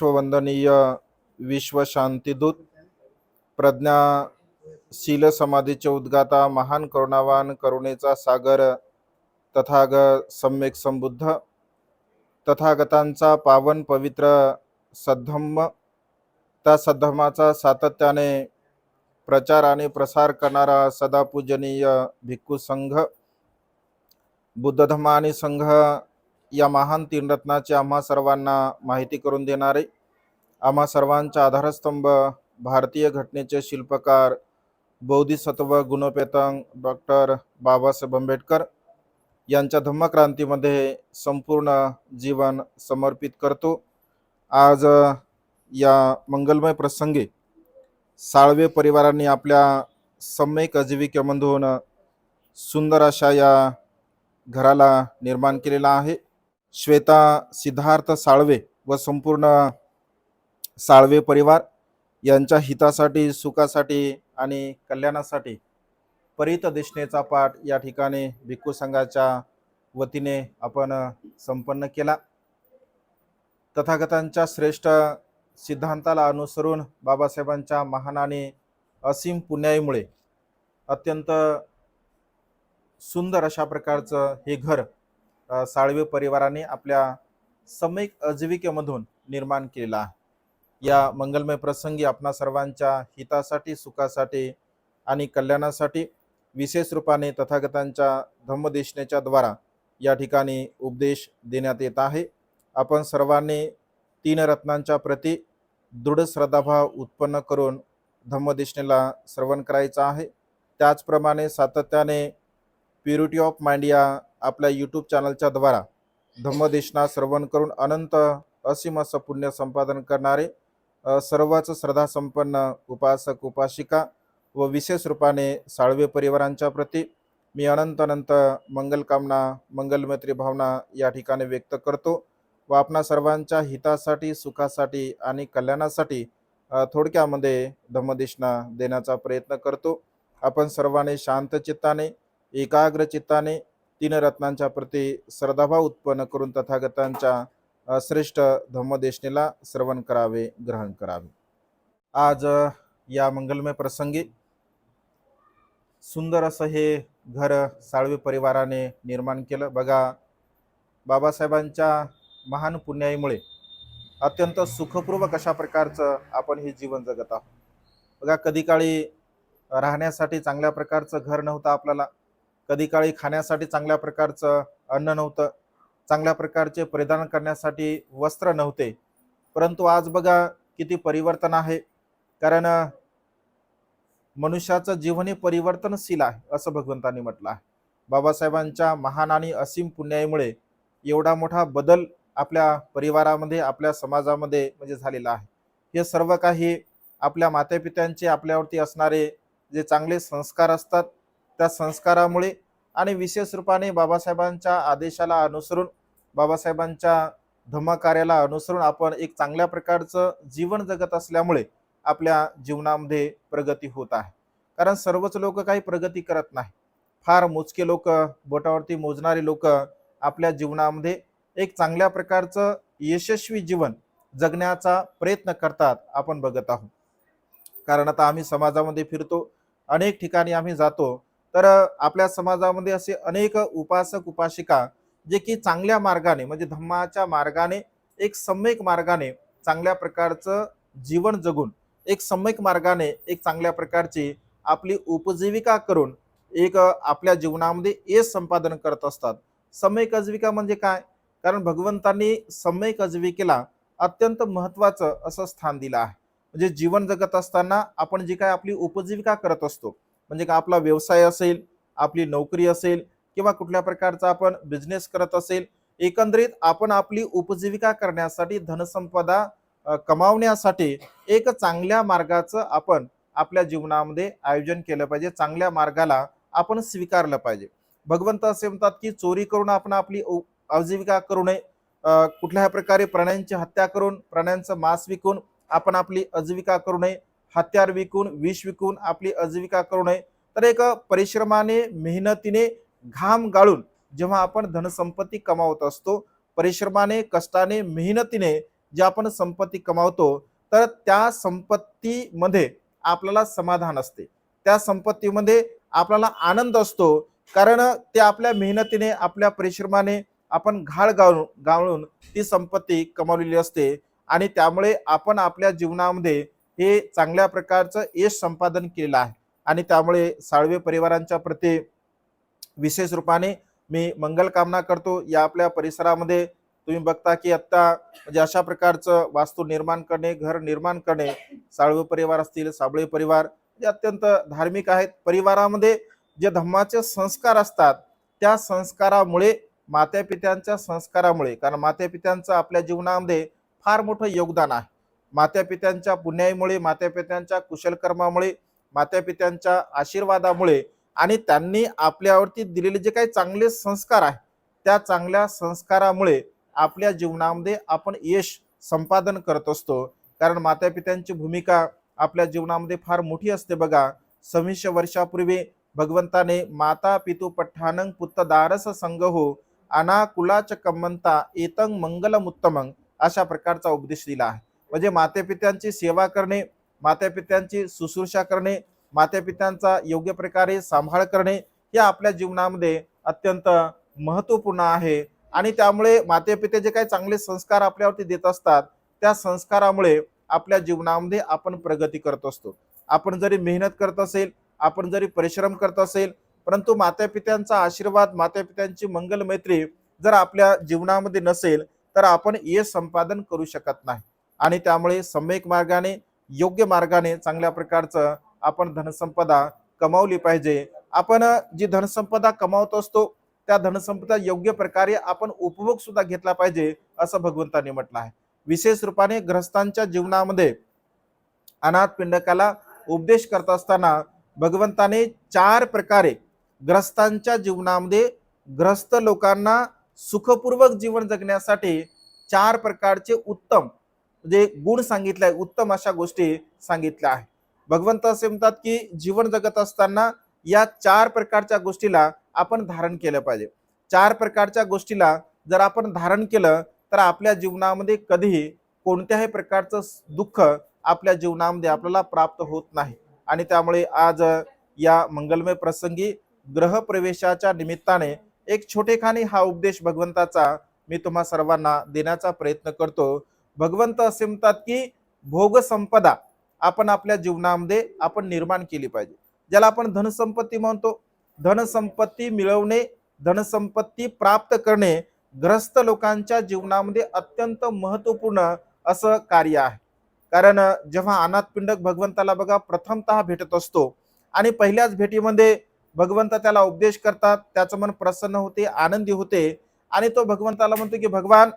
विश्ववंदनीय विश्वशांतीदूत प्रज्ञाशील समाधीचे उद्गाता महान करुणावान करुणेचा सागर तथाग सम्यक संबुद्ध तथागतांचा पावन पवित्र सद्धम्म त्या सद्धम्माचा सातत्याने प्रचार आणि प्रसार करणारा सदापूजनीय भिक्खू संघ बुद्ध संघ या महान तीनरत्नाचे आम्हा सर्वांना माहिती करून देणारे. आम्हा सर्वांचा आधारस्तंभ भारतीय घटनेचे शिल्पकार बौद्धिसत्व गुणपेतंग डॉक्टर बाबासाहेब आंबेडकर यांच्या धम्मक्रांतीमध्ये संपूर्ण जीवन समर्पित करतो. आज या मंगलमय प्रसंगी साळवे परिवारांनी आपल्या सम्यक आजीविकेमधून सुंदर अशा या घराला निर्माण केलेला आहे. श्वेता सिद्धार्थ साळवे व संपूर्ण साळवे परिवार यांच्या हितासाठी सुखासाठी आणि कल्याणासाठी परित दिशनेचा पाठ या ठिकाणी भिक्खू संघाच्या वतीने आपण संपन्न केला. तथागतांच्या श्रेष्ठ सिद्धांताला अनुसरून बाबासाहेबांच्या महान आणि असीम पुण्याईमुळे अत्यंत सुंदर अशा प्रकारचं हे घर साळवे परिवाराने आपल्या सम्यक आजीविकेमधून निर्माण केलेला आहे. या मंगलमय प्रसंगी आपणा सर्वांच्या हितासाठी सुखासाठी आणि कल्याणासाठी विशेष रूपाने तथागतांच्या धम्मदेशनेच्या द्वारा या ठिकाणी उपदेश देण्यात येत आहे. आपण सर्वांनी तीन रत्नांच्या प्रती दृढ श्रद्धाभाव उत्पन्न करून धम्मदेशनेला श्रवण करायचं आहे. त्याचप्रमाणे सातत्याने प्युरिटी ऑफ माइंड या आपल्या यूट्यूब चॅनलच्या द्वारा धम्मदेशना श्रवण करून अनंत असीम असं पुण्य संपादन करणारे सर्वच श्रद्धासंपन्न उपासक उपासिका व विशेष रूपाने साळवे परिवारांच्या प्रती मी अनंत अनंत मंगलकामना मंगलमैत्री भावना या ठिकाणी व्यक्त करतो व आपणा सर्वांच्या हितासाठी सुखासाठी आणि कल्याणासाठी थोडक्यामध्ये धम्मदेशना देण्याचा प्रयत्न करतो. आपण सर्वांनी शांत चित्ताने एकाग्र चित्ताने तीन रत्नांच्या प्रती श्रद्धाभाव उत्पन्न करून तथागतांच्या श्रेष्ठ धम्मदेशनेला श्रवण करावे ग्रहण करावे. आज या मंगलमय प्रसंगी सुंदर असं हे घर साळवे परिवाराने निर्माण केलं. बघा बाबासाहेबांच्या महान पुण्याईमुळे अत्यंत सुखपूर्वक अशा प्रकारचं आपण हे जीवन जगत आहोत. बघा कधी काळी राहण्यासाठी चांगल्या प्रकारचं घर नव्हतं आपल्याला. कधी काळी खाण्यासाठी चांगल्या प्रकारचं अन्न नव्हतं. चांगल्या प्रकारचे परिधान करण्यासाठी वस्त्र नव्हते. परंतु आज बघा किती परिवर्तन आहे. कारण मनुष्याचं जीवन हे परिवर्तनशील आहे असं भगवंतांनी म्हटलं आहे. बाबासाहेबांच्या महान आणि असीम पुण्याईमुळे एवढा मोठा बदल आपल्या परिवारामध्ये आपल्या समाजामध्ये म्हणजे झालेला आहे. हे सर्व काही आपल्या मातापित्यांचे आपल्यावरती असणारे जे चांगले संस्कार असतात त्या संस्कारामुळे आणि विशेष रूपाने बाबासाहेबांच्या आदेशाला अनुसरून बाबासाहेबांच्या धम्मकार्याला अनुसरून आपण एक चांगल्या प्रकारचं जीवन जगत असल्यामुळे आपल्या जीवनामध्ये प्रगती होत आहे. कारण सर्वच लोक काही प्रगती करत नाही. फार मोजके लोक बोटावरती मोजणारे लोक आपल्या जीवनामध्ये एक चांगल्या प्रकारचं यशस्वी जीवन जगण्याचा प्रयत्न करतात आपण बघत आहोत. कारण आता आम्ही समाजामध्ये फिरतो अनेक ठिकाणी आम्ही जातो तर आपल्या समाजामध्ये असे अनेक उपासक उपासिका जे की चांगल्या मार्गाने म्हणजे धम्माच्या मार्गाने एक सम्यक मार्गाने चांगल्या प्रकारचं जीवन जगून एक सम्यक मार्गाने एक चांगल्या प्रकारची आपली उपजीविका करून एक आपल्या जीवनामध्ये यश संपादन करत असतात. सम्यक आजीविका म्हणजे काय? कारण भगवंतांनी सम्यक आजीविकेला अत्यंत महत्त्वाचं असं स्थान दिलं आहे. म्हणजे जीवन जगत असताना आपण जी काय आपली उपजीविका करत असतो म्हणजे का आपला व्यवसाय असेल आपली नोकरी असेल किंवा कुठल्या प्रकारचा आपण बिझनेस करत असेल एकंदरीत आपण आपली उपजीविका करण्यासाठी धनसंपदा कमावण्यासाठी एक चांगल्या मार्गाचं आपण आपल्या जीवनामध्ये आयोजन केलं पाहिजे. चांगल्या मार्गाला आपण स्वीकारलं पाहिजे. भगवंत असे म्हणतात की चोरी करून आपण आपली उ- आजीविका करू नये. कुठल्याही प्रकारे प्राण्यांची हत्या करून प्राण्यांचं मांस विकून आपण आपली आजीविका करू नये. हत्यार विकून विष विकून आपली आजीविका करू नये. तर एक परिश्रमाने मेहनतीने घाम गाळून जेव्हा आपण धनसंपत्ती कमावत असतो परिश्रमाने कष्टाने मेहनतीने जे आपण संपत्ती कमावतो तर त्या संपत्तीमध्ये आपल्याला समाधान असते. त्या संपत्तीमध्ये आपल्याला आनंद असतो कारण ते आपल्या मेहनतीने आपल्या परिश्रमाने आपण घाळ गाळून गाळून ती संपत्ती कमावलेली असते. आणि त्यामुळे आपण आपल्या जीवनामध्ये हे चांगल्या प्रकारचं यश संपादन केलेलं आहे. आणि त्यामुळे साळवे परिवारांच्या प्रती विशेष रूपाने मी मंगल कामना करतो. या आपल्या परिसरामध्ये तुम्ही बघता की आत्ता म्हणजे अशा प्रकारचं वास्तू निर्माण करणे घर निर्माण करणे साळवे परिवार असतील साबळे परिवार जे अत्यंत धार्मिक आहेत. परिवारामध्ये जे धम्माचे संस्कार असतात त्या संस्कारामुळे मात्यापित्यांच्या संस्कारामुळे कारण मात्यापित्यांचं आपल्या जीवनामध्ये फार मोठं योगदान आहे. मातापित्यांच्या पुण्याईमुळे मातापित्यांच्या कुशलकर्मामुळे मातापित्यांच्या आशीर्वादामुळे आणि त्यांनी आपल्यावरती दिलेले जे काही चांगले संस्कार आहे त्या चांगल्या संस्कारामुळे आपल्या जीवनामध्ये आपण यश संपादन करत असतो. कारण मातापित्यांची भूमिका आपल्या जीवनामध्ये फार मोठी असते बघा. सव्वीसशे वर्षापूर्वी भगवंताने माता पितू पठ्ठानंग पुत्तदारस संघ संग हो अनाकुलाच कमंता एतंग मंगलमुत्तमंग अशा प्रकारचा उपदेश दिला आहे. म्हणजे मातेपित्यांची सेवा करणे मातापित्यांची शुश्रूषा करणे मातापित्यांचा योग्य प्रकारे सांभाळ करणे हे आपल्या जीवनामध्ये अत्यंत महत्त्वपूर्ण आहे. आणि त्यामुळे मातेपिते जे काही चांगले संस्कार आपल्यावरती देत असतात त्या संस्कारामुळे आपल्या जीवनामध्ये आपण प्रगती करत असतो. आपण जरी मेहनत करत असेल आपण जरी परिश्रम करत असेल परंतु मातापित्यांचा आशीर्वाद मातापित्यांची मंगल मैत्री जर आपल्या जीवनामध्ये नसेल तर आपण यश संपादन करू शकत नाही. आणि त्यामुळे सम्यक मार्गाने योग्य मार्गाने चांगल्या प्रकारचं आपण धनसंपदा कमावली पाहिजे. आपण जी धनसंपदा कमावत असतो त्या धनसंपदा योग्य प्रकारे आपण उपभोग सुद्धा घेतला पाहिजे असं भगवंतांनी म्हटलं आहे. विशेष रूपाने ग्रस्तांच्या जीवनामध्ये अनाथ पिंडकाला उपदेश करत असताना भगवंताने चार प्रकारे ग्रस्तांच्या जीवनामध्ये ग्रस्त लोकांना सुखपूर्वक जीवन जगण्यासाठी चार प्रकारचे उत्तम जे गुण सांगितले आहे उत्तम अशा गोष्टी सांगितल्या आहे भगवंत असे म्हणतात की जीवन जगत असताना या चार प्रकारच्या गोष्टीला आपण धारण केलं पाहिजे. चार प्रकारच्या गोष्टीला जर आपण धारण केलं तर आपल्या जीवनामध्ये कधीही कोणत्याही प्रकारचं दुःख आपल्या जीवनामध्ये आपल्याला प्राप्त होत नाही. आणि त्यामुळे आज या मंगलमय प्रसंगी ग्रहप्रवेशाच्या निमित्ताने एक छोटेखानी हा उपदेश भगवंताचा मी तुम्हा सर्वांना देण्याचा प्रयत्न करतो. भगवंत असे म्हणतात की भोग संपदा आपण आपल्या जीवनामध्ये आपण निर्माण केली पाहिजे. ज्याला आपण धनसंपत्ती म्हणतो धनसंपत्ती मिळवणे धनसंपत्ती प्राप्त करणे ग्रस्त लोकांच्या जीवनामध्ये अत्यंत महत्त्वपूर्ण असं कार्य आहे. कारण जेव्हा अनाथ पिंडक भगवंताला बघा प्रथमतः भेटत असतो आणि पहिल्याच भेटीमध्ये भगवंत त्याला उपदेश करतात त्याचं मन प्रसन्न होते आनंदी होते आणि तो भगवंताला म्हणतो की भगवान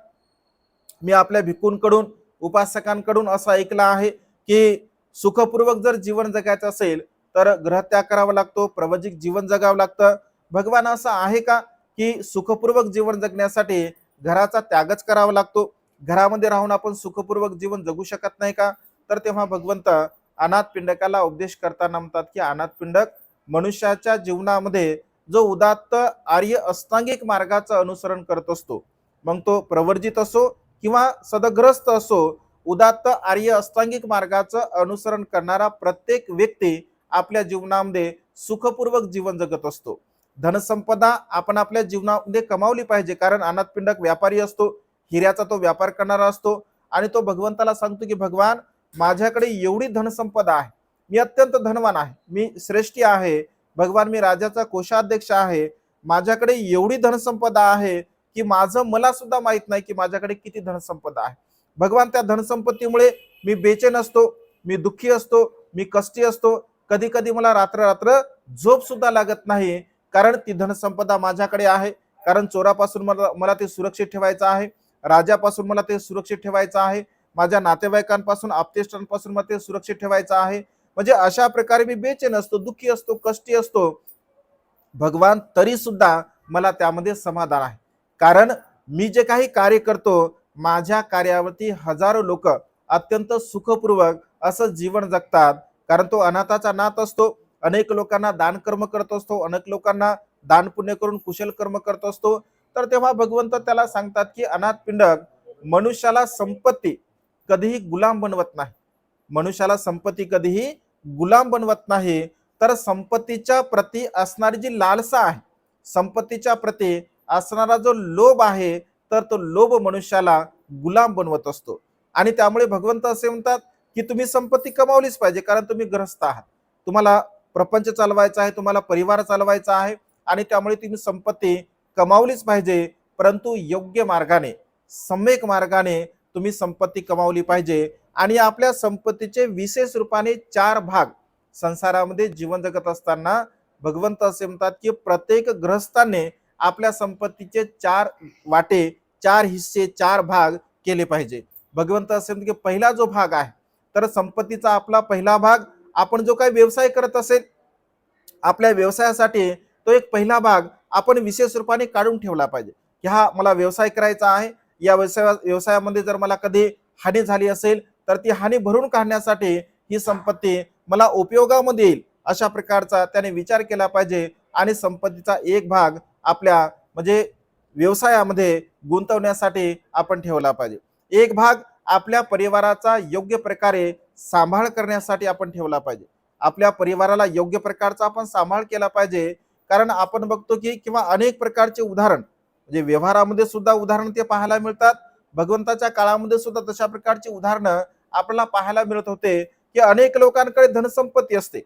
मी आपल्या भिकूंकडून उपासकांकडून असं ऐकलं आहे की सुखपूर्वक जर जीवन जगायचं असेल तर ग्रहत्याग करावा लागतो प्रवजिक जीवन जगावं लागतं. भगवान असं आहे का की सुखपूर्वक जीवन जगण्यासाठी घराचा त्यागच करावा लागतो? घरामध्ये राहून आपण सुखपूर्वक जीवन जगू शकत नाही का? तर तेव्हा भगवंत अनाथ पिंडकाला उपदेश करताना म्हणतात की अनाथ पिंडक मनुष्याच्या जीवनामध्ये जो उदात्त आर्य अष्टांगिक मार्गाचं अनुसरण करत असतो मग तो प्रवर्जित असो किंवा सदग्रस्त असो उदात्त आर्य अष्टांगिक मार्गाचं अनुसरण करणारा प्रत्येक व्यक्ती आपल्या जीवनामध्ये सुखपूर्वक जीवन जगत असतो. धनसंपदा आपण आपल्या जीवनामध्ये कमावली पाहिजे कारण अनाथपिंडक व्यापारी असतो हिऱ्याचा तो व्यापार करणारा असतो आणि तो भगवंताला सांगतो की भगवान माझ्याकडे एवढी धनसंपदा आहे मी अत्यंत धनवान आहे मी श्रेष्ठी आहे भगवान मी राजाचा कोषाध्यक्ष आहे माझ्याकडे एवढी धनसंपदा आहे की माझं मला सुद्धा माहीत नाही की माझ्याकडे किती धनसंपदा आहे. भगवान त्या धनसंपत्तीमुळे मी बेचैन असतो मी दुःखी असतो मी कष्टी असतो. कधी कधी मला रात्र रात्र झोप सुद्धा लागत नाही कारण ती धनसंपदा माझ्याकडे आहे. कारण चोरापासून मला मला ते सुरक्षित ठेवायचं आहे. राजापासून मला ते सुरक्षित ठेवायचं आहे. माझ्या नातेवाईकांपासून आपतेष्टांपासून मला ते सुरक्षित ठेवायचं आहे. म्हणजे अशा प्रकारे मी बेचैन असतो दुःखी असतो कष्टी असतो. भगवान तरी सुद्धा मला त्यामध्ये समाधान आहे. कारण मी जे काही कार्य करतो माझ्या कार्यावरती हजारो लोक अत्यंत सुखपूर्वक असं जीवन जगतात. कारण तो अनाथाचा नाथ असतो अनेक लोकांना दान कर्म करत असतो अनेक लोकांना दान पुण्य करून कुशल कर्म करत असतो. तर तेव्हा भगवंत त्याला सांगतात की अनाथ पिंडक मनुष्याला संपत्ती कधीही गुलाम बनवत नाही. मनुष्याला संपत्ती कधीही गुलाम बनवत नाही. तर संपत्तीच्या प्रती असणारी जी लालसा आहे संपत्तीच्या प्रती असणारा जो लोभ आहे तर तो लोभ मनुष्याला गुलाम बनवत असतो. आणि त्यामुळे भगवंत असे म्हणतात की तुम्ही संपत्ती कमावलीच पाहिजे कारण तुम्ही ग्रस्त आहात. तुम्हाला प्रपंच चालवायचा आहे तुम्हाला परिवार चालवायचा आहे आणि त्यामुळे तुम्ही संपत्ती कमावलीच पाहिजे परंतु योग्य मार्गाने सम्यक मार्गाने तुम्ही संपत्ती कमावली पाहिजे. आणि आपल्या संपत्तीचे विशेष रूपाने चार भाग संसारामध्ये जीवन जगत असताना भगवंत असे म्हणतात की प्रत्येक ग्रहस्थाने आपल्या संपत्तीचे चार वाटे चार हिस्से चार भाग केले पाहिजे. भगवंत असे म्हणतात की पहिला जो भाग आहे तर संपत्तीचा आपला पहिला भाग आपण जो काही व्यवसाय करत असेल आपल्या व्यवसायासाठी तो एक पहिला भाग आपण विशेष रूपाने काढून ठेवला पाहिजे. की हा मला व्यवसाय करायचा आहे या व्यवसाय व्यवसायामध्ये जर मला कधी हानी झाली असेल तर ती हानी भरून काढण्यासाठी ही संपत्ती मला उपयोगामध्ये येईल अशा प्रकारचा त्याने विचार केला पाहिजे. आणि संपत्तीचा एक भाग आपल्या म्हणजे व्यवसायामध्ये गुंतवण्यासाठी आपण ठेवला पाहिजे. एक भाग आपल्या परिवाराचा योग्य प्रकारे सांभाळ करण्यासाठी आपण ठेवला पाहिजे. आपल्या परिवाराला योग्य प्रकारचा आपण सांभाळ केला पाहिजे. कारण आपण बघतो की किंवा अनेक प्रकारचे उदाहरण म्हणजे व्यवहारामध्ये सुद्धा उदाहरण ते पाहायला मिळतात. भगवंताच्या काळामध्ये सुद्धा तशा प्रकारची उदाहरणं आपल्याला पाहायला मिळत होते की अनेक लोकांकडे धनसंपत्ती असते.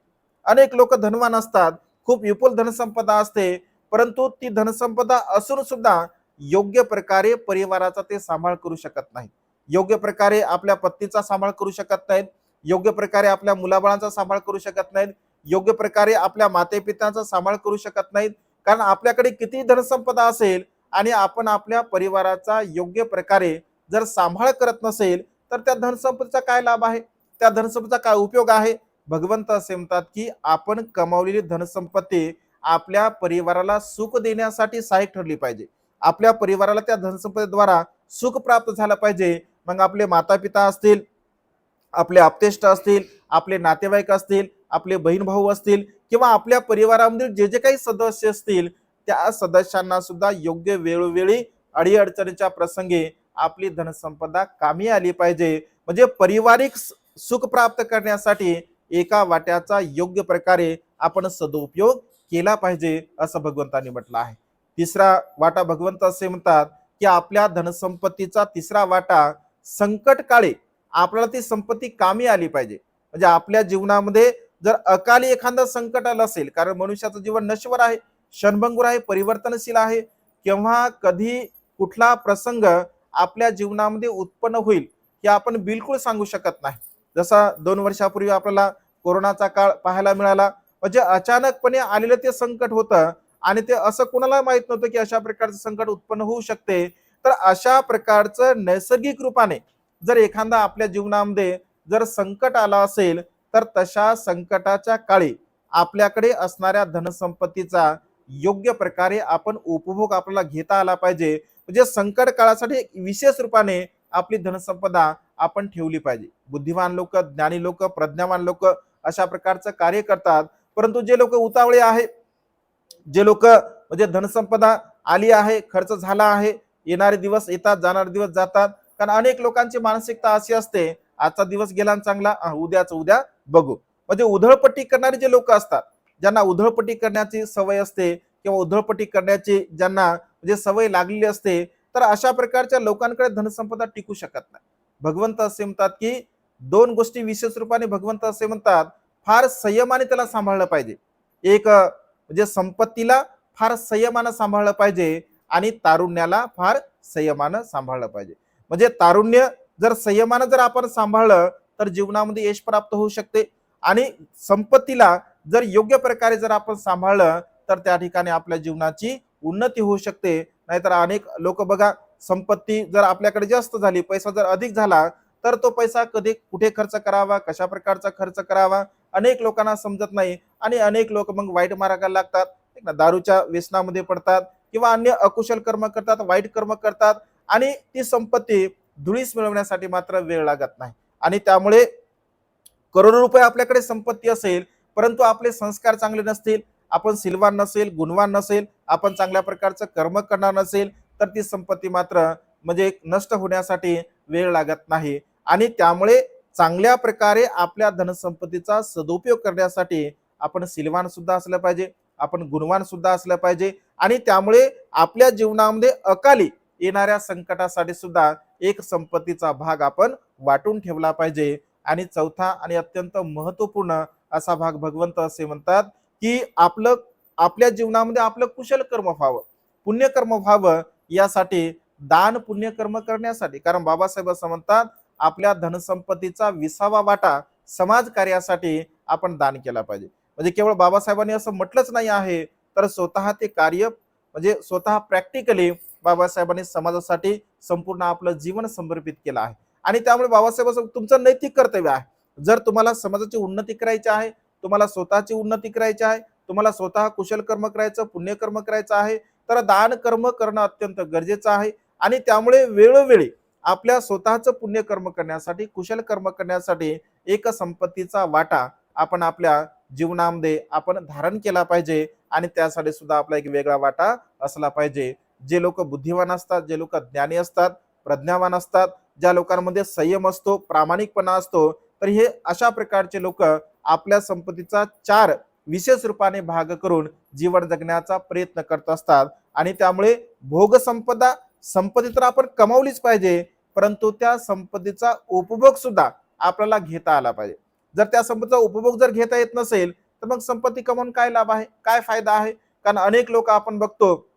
अनेक लोक धनवान असतात. खूप विपुल धनसंपदा असते. परंतु ती धनसंपदा असून सुद्धा योग्य प्रकारे परिवाराचा ते सांभाळ करू शकत नाही योग्य प्रकारे आपल्या पत्नीचा सांभाळ करू शकत नाहीत. योग्य प्रकारे आपल्या मुलाबाळांचा सांभाळ करू शकत नाहीत. योग्य प्रकारे आपल्या मातेपित्यांचा सांभाळ करू शकत नाहीत. कारण आपल्याकडे किती धनसंपदा असेल आणि आपण आपल्या परिवाराचा योग्य प्रकारे जर सांभाळ करत नसेल तर त्या धनसंपदेचा काय लाभ आहे? त्या धनसंपदेचा काय उपयोग आहे? भगवंत असे म्हणतात की आपण कमावलेली धनसंपत्ती आपल्या परिवाराला सुख देण्यासाठी सहाय्यक ठरली पाहिजे. आपल्या परिवाराला त्या धनसंपदेद्वारा सुख प्राप्त झालं पाहिजे. मग आपले माता पिता असतील आपले आपतेष्ट असतील आपले नातेवाईक असतील आपले बहीण भाऊ असतील किंवा आपल्या परिवारामधील जे जे काही सदस्य असतील त्या सदस्यांना सुद्धा योग्य वेळोवेळी अडीअडचणीच्या प्रसंगी आपली धनसंपदा कामी आली पाहिजे. म्हणजे पारिवारिक सुख प्राप्त करण्यासाठी एका वाट्याचा योग्य प्रकारे आपण सदुपयोग केला पाहिजे असं भगवंतांनी म्हटलं आहे. तिसरा वाटा भगवंत असे म्हणतात की आपल्या धनसंपत्तीचा तिसरा वाटा संकट काळी आपल्याला ती संपत्ती कामी आली पाहिजे. म्हणजे आपल्या जीवनामध्ये जर अकाली एखादं संकट आलं असेल कारण मनुष्याचं जीवन नश्वर आहे क्षणभंगूर आहे परिवर्तनशील आहे केव्हा कधी कुठला प्रसंग आपल्या जीवनामध्ये उत्पन्न होईल हे आपण बिलकुल सांगू शकत नाही. जसा दोन वर्षापूर्वी आपल्याला कोरोनाचा काळ पाहायला मिळाला म्हणजे अचानकपणे आलेलं ते संकट होतं आणि ते असं कोणाला माहीत नव्हतं की अशा प्रकारचं संकट उत्पन्न होऊ शकते. तर अशा प्रकारचं नैसर्गिक रूपाने जर एखादा आपल्या जीवनामध्ये जर संकट आला असेल तर तशा संकटाच्या काळी आपल्याकडे असणाऱ्या धनसंपत्तीचा योग्य प्रकारे आपण उपभोग आपल्याला घेता आला पाहिजे. म्हणजे संकट काळासाठी विशेष रूपाने आपली धनसंपदा आपण ठेवली पाहिजे. बुद्धिमान लोक ज्ञानी लोक प्रज्ञावान लोक अशा प्रकारचं कार्य करतात. परंतु जे लोक उतावळे आहे जे लोक म्हणजे धनसंपदा आली आहे खर्च झाला आहे येणारे दिवस येतात जाणारे दिवस जातात कारण अनेक लोकांची मानसिकता अशी असते आजचा दिवस गेला आणि चांगला उद्याच उद्या बघू. म्हणजे उधळपट्टी करणारे जे लोक असतात ज्यांना उधळपट्टी करण्याची सवय असते किंवा उधळपट्टी करण्याची ज्यांना म्हणजे सवय लागलेली असते तर अशा प्रकारच्या लोकांकडे धनसंपदा टिकू शकत नाही. भगवंत असे म्हणतात की दोन गोष्टी विशेष रूपाने भगवंत असे म्हणतात फार संयमाने त्याला सांभाळलं पाहिजे. एक म्हणजे संपत्तीला फार संयमानं सांभाळलं पाहिजे आणि तारुण्याला फार संयमानं सांभाळलं पाहिजे. म्हणजे तारुण्य जर संयमानं जर आपण सांभाळलं तर जीवनामध्ये यश प्राप्त होऊ शकते आणि संपत्तीला जर योग्य प्रकारे जर आपण सांभाळलं तर त्या ठिकाणी आपल्या जीवनाची उन्नती होऊ शकते. नाहीतर अनेक लोक बघा संपत्ती जर आपल्याकडे जास्त झाली पैसा जर अधिक झाला तर तो पैसा कधी कुठे खर्च करावा कशा प्रकारचा खर्च करावा अनेक लोकांना समजत नाही आणि अनेक लोक मग वाईट मार्गाला लागतात. ना दारूच्या व्यसनामध्ये पडतात किंवा अन्य अकुशल कर्म करतात वाईट कर्म करतात आणि ती संपत्ती धुळीस मिळवण्यासाठी मात्र वेळ लागत नाही. आणि त्यामुळे करोडो रुपये आपल्याकडे संपत्ती असेल परंतु आपले संस्कार चांगले नसतील आपण सिलवान नसेल गुणवान नसेल आपण चांगल्या प्रकारचं कर्म करणार नसेल तर ती संपत्ती मात्र म्हणजे नष्ट होण्यासाठी वेळ लागत नाही. आणि त्यामुळे चांगल्या प्रकारे आपल्या धनसंपत्तीचा सदुपयोग करण्यासाठी आपण सिलवान सुद्धा असलं पाहिजे आपण गुणवान सुद्धा असलं पाहिजे आणि त्यामुळे आपल्या जीवनामध्ये अकाली येणाऱ्या संकटासाठी सुद्धा एक संपत्तीचा भाग आपण वाटून ठेवला पाहिजे. आणि चौथा आणि अत्यंत महत्त्वपूर्ण असा भाग भगवंत असे म्हणतात की आपलं आपल्या जीवनामध्ये आपलं कुशल कर्म व्हावं. पुण्यकर्म व्हावं यासाठी दान पुण्यकर्म करण्यासाठी कारण बाबासाहेब असं म्हणतात आपल्या धनसंपत्तीचा विसावा वाटा समाज कार्यासाठी आपण दान केला पाहिजे. म्हणजे केवळ बाबासाहेबांनी असं म्हटलंच नाही आहे तर स्वतः ते कार्य म्हणजे स्वतः प्रॅक्टिकली बाबासाहेबांनी समाजासाठी संपूर्ण आपलं जीवन समर्पित केलं आहे. आणि त्यामुळे बाबासाहेब तुमचं नैतिक कर्तव्य आहे. जर तुम्हाला समाजाची उन्नती करायची आहे तुम्हाला स्वतःची उन्नती करायची आहे तुम्हाला स्वतः कुशल कर्म करायचं पुण्यकर्म करायचं आहे तर दान कर्म करणं अत्यंत गरजेचं आहे. आणि त्यामुळे वेळोवेळी आपल्या स्वतःचं पुण्यकर्म करण्यासाठी कुशल कर्म करण्यासाठी एक संपत्तीचा वाटा आपण आपल्या जीवनामध्ये आपण धारण केला पाहिजे आणि त्यासाठी सुद्धा आपला एक वेगळा वाटा असला पाहिजे. जे लोक बुद्धिवान असतात जे लोक ज्ञानी असतात प्रज्ञावान असतात ज्या लोकांमध्ये संयम असतो प्रामाणिकपणा असतो तर हे अशा प्रकारचे लोक आपल्या संपत्तीचा चार विशेष रूपाने भाग करून जीवन जगण्याचा प्रयत्न करत असतात. आणि त्यामुळे भोग संपदा संपत्ती तर आपण कमावलीच पाहिजे परंतु त्या संपत्तीचा उपभोग सुद्धा आपल्याला घेता आला पाहिजे. जर त्या संपत्तीचा उपभोग जर घेता येत नसेल तर मग संपत्ती कमवून काय लाभ आहे? काय फायदा आहे? कारण अनेक लोक आपण बघतो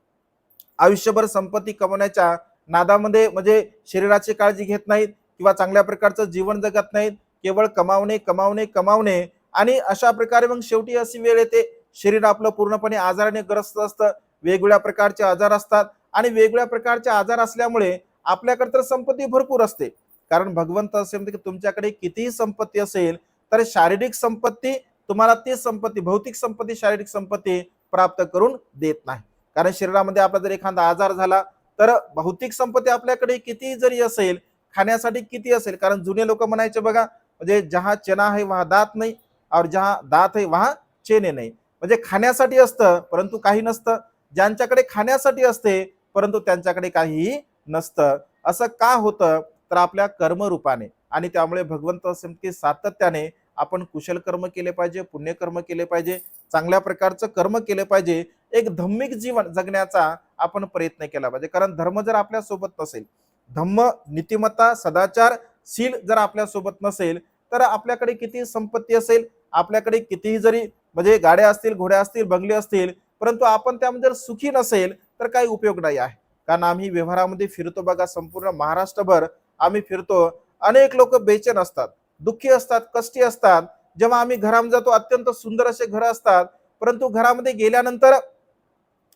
आयुष्यभर संपत्ती कमवण्याच्या नादामध्ये म्हणजे शरीराची काळजी घेत नाहीत किंवा चांगल्या प्रकारचं जीवन जगत नाहीत केवळ कमावणे कमावणे कमावणे आणि अशा प्रकारे मग शेवटी अशी वेळ येते. शरीर आपलं पूर्णपणे आजाराने ग्रस्त असतं. वेगवेगळ्या प्रकारचे आजार असतात आणि वेगवेगळ्या प्रकारचे आजार असल्यामुळे आपल्याकडे तर संपत्ती भरपूर असते. कारण भगवंत असे म्हणते की तुमच्याकडे कितीही संपत्ती असेल तर शारीरिक संपत्ती तुम्हाला ती संपत्ती भौतिक संपत्ती शारीरिक संपत्ती प्राप्त करून देत नाही. कारण शरीरामध्ये आपला जर एखादा आजार झाला तर भौतिक संपत्ती आपल्याकडे किती जरी असेल खाण्यासाठी किती असेल कारण जुने लोक म्हणायचे बघा म्हणजे जहा चेना है वहा दात नाही और जहा दात आहे वहा चेने नाही. म्हणजे खाण्यासाठी असतं परंतु काही नसतं. ज्यांच्याकडे खाण्यासाठी असते परंतु त्यांच्याकडे काहीही नसतं. असं का होतं? तर आपल्या कर्मरूपाने. आणि त्यामुळे भगवंत असे की सातत्याने आपण कुशल कर्म केले पाहिजे पुण्यकर्म केले पाहिजे चांगल्या प्रकारचं कर्म केले पाहिजे एक धम्मिक जीवन जगण्याचा आपण प्रयत्न केला पाहिजे. कारण धर्म जर आपल्यासोबत नसेल धम्म नीतिमत्ता सदाचार शील जर आपल्यासोबत नसेल तर आपल्याकडे किती संपत्ती असेल? आपल्याकडे कितीही जरी म्हणजे गाड्या असतील घोड्या असतील बंगले असतील परंतु आपण त्यामध्ये जर सुखी नसेल तर काही उपयोग नाही आहे. कारण आम्ही व्यवहारामध्ये फिरतो बघा संपूर्ण महाराष्ट्रभर आम्ही फिरतो. अनेक लोक बेचैन असतात दुःखी असतात कष्टी असतात. जेव्हा आम्ही घरामध्ये जातो अत्यंत सुंदर असे घर असतात. परंतु घरामध्ये गेल्यानंतर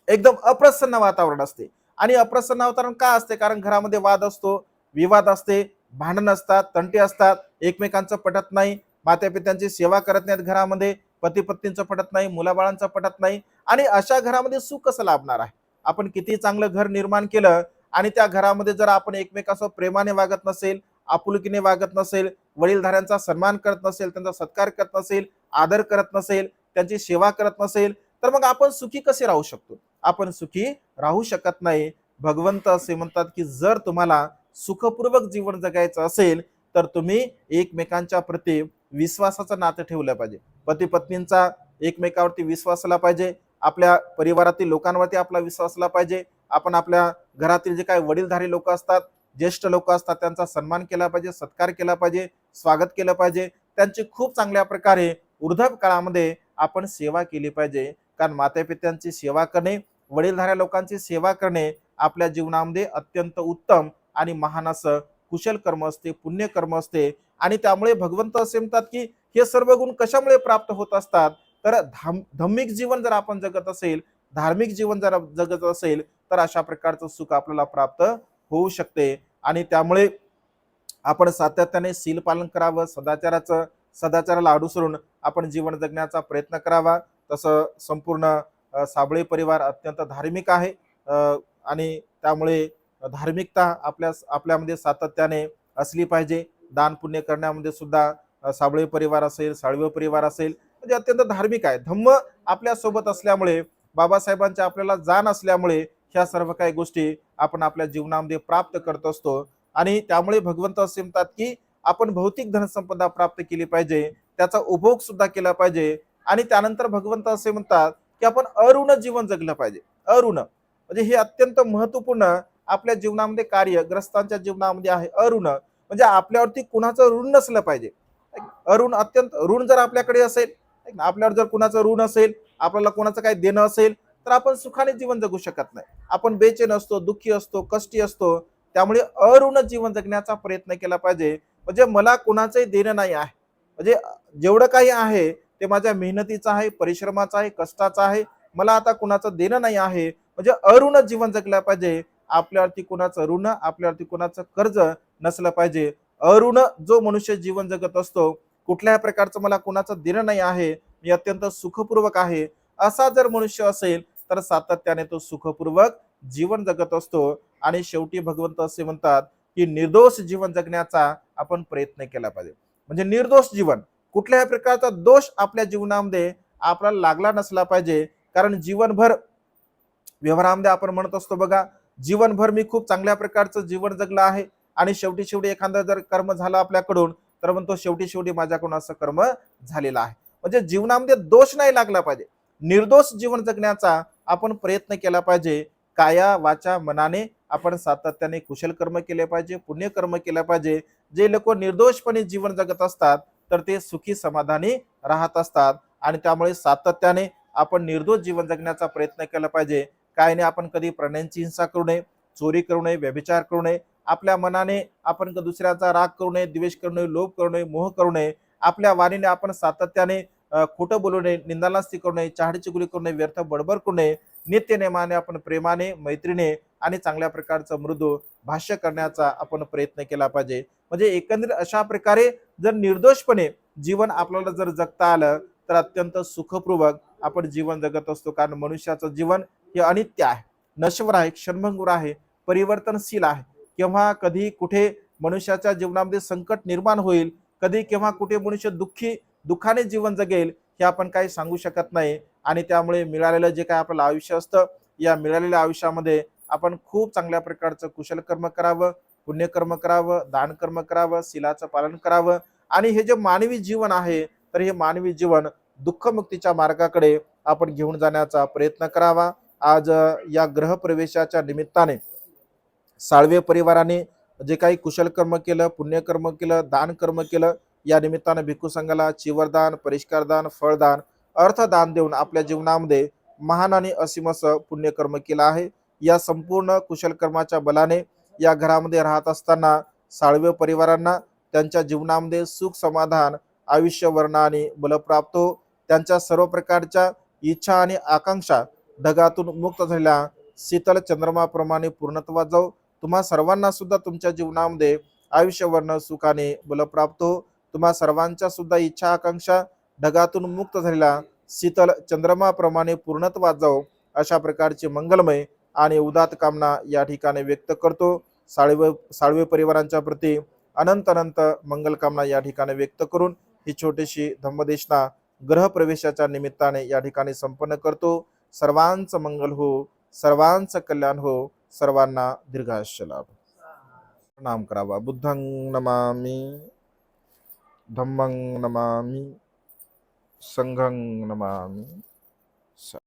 एकदम अप्रसन्न वातावरण असते. आणि अप्रसन्न वातावरण का असते? कारण घरामध्ये वाद असतो विवाद असते भांडण असतात तंटे असतात एकमेकांचं पटत नाही. माता पित्यांची सेवा करत नाहीत घरामध्ये पती पत्नींचं पटत नाही मुलाबाळांचं पटत नाही. आणि अशा घरामध्ये सुख कसं लाभणार आहे? आपण किती चांगलं घर निर्माण केलं आणि त्या घरामध्ये जर आपण एकमेकासह प्रेमाने वागत नसेल आपुलकीने वागत नसेल वडीलधाऱ्यांचा सन्मान करत नसेल त्यांचा सत्कार करत नसेल आदर करत नसेल त्यांची सेवा करत नसेल तर मग आपण सुखी कसे राहू शकतो? आपण सुखी राहू शकत नाही. भगवंत असे म्हणतात की जर तुम्हाला सुखपूर्वक जीवन जगायचं असेल तर तुम्ही एकमेकांच्या प्रती विश्वासाचं नातं ठेवलं पाहिजे. पती पत्नींचा एकमेकावरती विश्वास आला पाहिजे. आपल्या परिवारातील लोकांवरती आपला विश्वास असला पाहिजे. आपण आपल्या घरातील जे काही वडीलधारी लोक असतात ज्येष्ठ लोक असतात त्यांचा सन्मान केला पाहिजे सत्कार केला पाहिजे स्वागत केलं पाहिजे. त्यांची खूप चांगल्या प्रकारे वृद्धाप काळामध्ये आपण सेवा केली पाहिजे. कारण मातापित्यांची सेवा करणे वडीलधाऱ्या लोकांची सेवा करणे आपल्या जीवनामध्ये अत्यंत उत्तम आणि महान असं कुशल कर्म असते पुण्य कर्म असते. आणि त्यामुळे भगवंत असे म्हणतात की हे सर्व गुण कशामुळे प्राप्त होत असतात? तर धाम धम्मिक जीवन जर आपण जगत असेल धार्मिक जीवन जर जगत असेल तर अशा प्रकारचं सुख आपल्याला प्राप्त होऊ शकते. आणि त्यामुळे आपण सातत्याने सील पालन करावं सदाचाराचं सदाचाराला अडुसरून आपण जीवन जगण्याचा प्रयत्न करावा. तसं संपूर्ण साबळे परिवार अत्यंत धार्मिक आहे. आणि त्यामुळे धार्मिकता आपल्या आपल्यामध्ये सातत्याने असली पाहिजे. दान पुण्य करण्यामध्ये सुद्धा साबळे परिवार असेल साळवे परिवार असेल म्हणजे अत्यंत धार्मिक आहे. धम्म आपल्यासोबत असल्यामुळे बाबासाहेबांच्या आपल्याला जाण असल्यामुळे ह्या सर्व काही गोष्टी आपण आपल्या जीवनामध्ये प्राप्त करत असतो. आणि त्यामुळे भगवंत असे म्हणतात की आपण भौतिक धनसंपदा प्राप्त केली पाहिजे त्याचा उपभोग सुद्धा केला पाहिजे आणि त्यानंतर भगवंत असे म्हणतात की आपण अरुण जीवन जगलं पाहिजे. अरुण म्हणजे हे अत्यंत महत्त्वपूर्ण आपल्या जीवनामध्ये कार्य ग्रस्तांच्या जीवनामध्ये आहे अरुण. म्हणजे आपल्यावरती कुणाचं ऋण नसलं पाहिजे. अरुण अत्यंत ऋण जर आपल्याकडे असेल आपल्यावर जर कुणाचं ऋण असेल आपल्याला कोणाचं काही देणं असेल तर आपण सुखाने जीवन जगू शकत नाही. आपण बेचैन असतो दुःखी असतो कष्टी असतो त्यामुळे अरुण जीवन जगण्याचा प्रयत्न केला पाहिजे. म्हणजे मला कुणाचंही देणं नाही आहे. म्हणजे जेवढं काही आहे ते माझ्या मेहनतीचं आहे परिश्रमाचं आहे कष्टाचं आहे. मला आता कुणाचं देणं नाही आहे. म्हणजे अरुण जीवन जगलं पाहिजे. आपल्यावरती कुणाचं ऋण आपल्यावरती कुणाचं कर्ज नसलं पाहिजे. अरुण जो मनुष्य जीवन जगत असतो कुठल्याही प्रकारचं मला कुणाचं देणं नाही आहे मी अत्यंत सुखपूर्वक आहे. असा जर मनुष्य असेल तर सातत्याने तो सुखपूर्वक जीवन जगत असतो. आणि शेवटी भगवंत असे म्हणतात की निर्दोष जीवन जगण्याचा आपण प्रयत्न केला पाहिजे. म्हणजे निर्दोष जीवन कुठल्याही प्रकारचा दोष आपल्या जीवनामध्ये आपल्याला लागला नसला पाहिजे. कारण जीवनभर व्यवहारामध्ये आपण म्हणत असतो बघा जीवनभर मी खूप चांगल्या प्रकारचं जीवन जगलं आहे. आणि शेवटी शेवटी एखादा जर कर्म झाला आपल्याकडून तर म्हणतो शेवटी शेवटी माझ्याकडून असं कर्म झालेलं आहे. म्हणजे जीवनामध्ये दोष नाही लागला पाहिजे. निर्दोष जीवन जगण्याचा आपण प्रयत्न केला पाहिजे. काया वाचा मनाने आपण सातत्याने कुशल कर्म केले पाहिजे पुण्यकर्म केले पाहिजे. जे लोक निर्दोषपणे जीवन जगत असतात तर ते सुखी समाधानी राहत असतात. आणि त्यामुळे सातत्याने आपण निर्दोष जीवन जगण्याचा प्रयत्न केला पाहिजे. काय नाही आपण कधी प्राण्यांची हिंसा करू नये चोरी करू नये व्यभिचार करू नये. आपल्या मनाने आपण दुसऱ्याचा राग करू नये द्वेष करू नये लोभ करू नये मोह करू नये आपल्या वाणीने आपण सातत्याने खोटं बोलू नये निंदालास्ती करू नये चहाडी गुली करू नये व्यर्थ बडबड करू नये नित्य नेमाने आपण प्रेमाने मैत्रीने आणि चांगल्या प्रकारचं मृदू भाष्य करण्याचा आपण प्रयत्न केला पाहिजे. म्हणजे एकंदरीत अशा प्रकारे जर निर्दोषपणे जीवन आपल्याला जर जगता आलं तर अत्यंत सुखपूर्वक आपण जीवन जगत असतो. कारण मनुष्याचं जीवन हे अनित्य आहे. नश्वर आहे क्षणभंगूर आहे परिवर्तनशील आहे. केव्हा कधी कुठे मनुष्याच्या जीवनामध्ये संकट निर्माण होईल कधी केव्हा कुठे मनुष्य दुःखी दुःखाने जीवन जगेल हे आपण काही सांगू शकत नाही. आणि त्यामुळे मिळालेलं जे काय आपलं आयुष्य असतं या मिळालेल्या आयुष्यामध्ये आपण खूप चांगल्या प्रकारचं कुशल कर्म करावं पुण्यकर्म करावं दानकर्म करावं शिलाचं पालन करावं. आणि हे जे मानवी जीवन आहे तर हे मानवी जीवन दुःखमुक्तीच्या मार्गाकडे आपण घेऊन जाण्याचा प्रयत्न करावा. आज या ग्रहप्रवेशाच्या निमित्ताने साळवे परिवाराने जे काही कुशल कर्म केलं पुण्यकर्म केलं दान कर्म केलं या निमित्तानं भिक्खू संघाला चिवरदान परिष्कारदान फळदान अर्थदान देऊन आपल्या जीवनामध्ये महान आणि असीम असं पुण्यकर्म केलं आहे. या संपूर्ण कुशल कर्माच्या बलाने या घरामध्ये राहत असताना साळवे परिवारांना त्यांच्या जीवनामध्ये सुख समाधान आयुष्य वर्ण आणि बल प्राप्त हो. त्यांच्या सर्व प्रकारच्या इच्छा आणि आकांक्षा ढगातून मुक्त झालेल्या शीतल चंद्रमाप्रमाणे पूर्णत्वा जाऊ तुम्हा सर्वांना सुद्धा तुमच्या जीवनामध्ये आयुष्यवर्ण सुखाने बल प्राप्त हो. तुम्हा सर्वांच्या सुद्धा इच्छा आकांक्षा ढगातून मुक्त झालेला शीतल चंद्रमाप्रमाणे पूर्णत्वात जाऊ अशा प्रकारची मंगलमय आणि उदात कामना या ठिकाणी व्यक्त करतो. साळवे साळवे परिवारांच्या प्रती अनंत अनंत मंगल कामना या ठिकाणी व्यक्त करून ही छोटीशी धम्मदेशना ग्रहप्रवेशाच्या निमित्ताने या ठिकाणी संपन्न करतो. सर्वांचं मंगल हो सर्वांचं कल्याण हो. सर्वांना दीर्घायुष्य लाभ. प्रणाम करावा. बुद्धं नमामि धम्मं नमामि संघं नमामि.